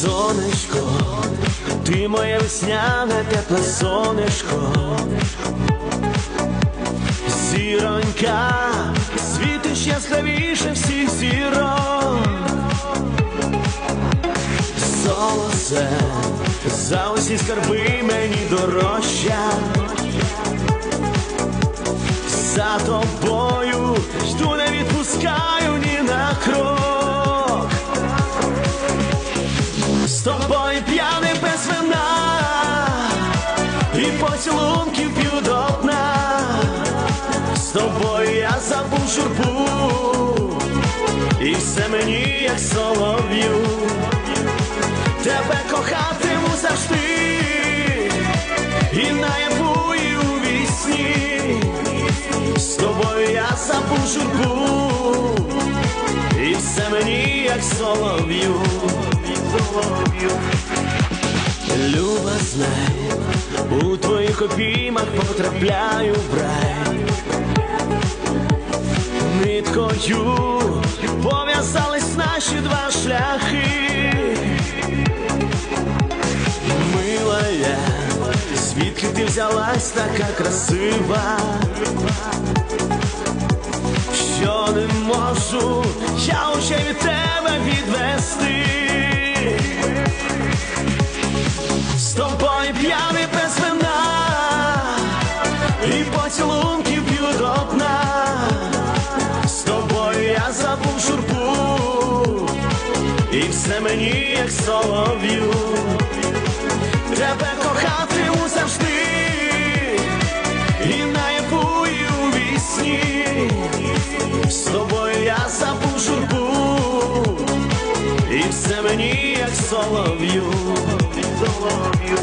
Сонечко, ти моє весняне тепле сонечко, зіронька, світиш яскравіше всіх зірок. Золоце, за усі скарби мені дорожча. За тобою жду не відпускаю ні на крок. З тобою п'яний без вина і поцілунків п'ю до дна. З тобою я забув журбу, і все мені як солов'ю. Тебе кохатиму завжди, і наяву, і у вісні. З тобою я забув журбу, і все мені як солов'ю. Твоїх обіймах потрапляю в рай. Ниткою пов'язались наші два шляхи. Милая, звідки ти взялась така красива? Що не можу я уже від тебе поцілунків п'ю до. З тобою я забув журбу, і все мені як солов'ю. Тебе кохатиму завжди, і наяву, і у вісні. З тобою я забув журбу, і все мені як солов'ю. солов'ю.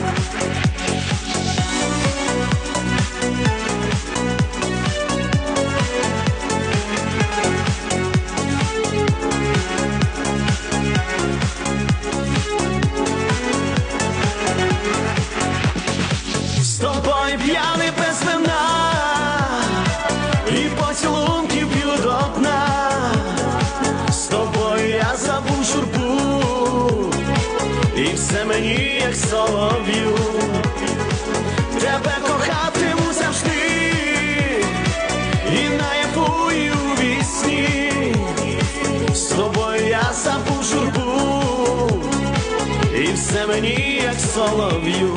Все мені як солов'ю. Тебе кохатиму завжди, і наяву, і у вісні. З тобою я забув журбу, і все мені як солов'ю.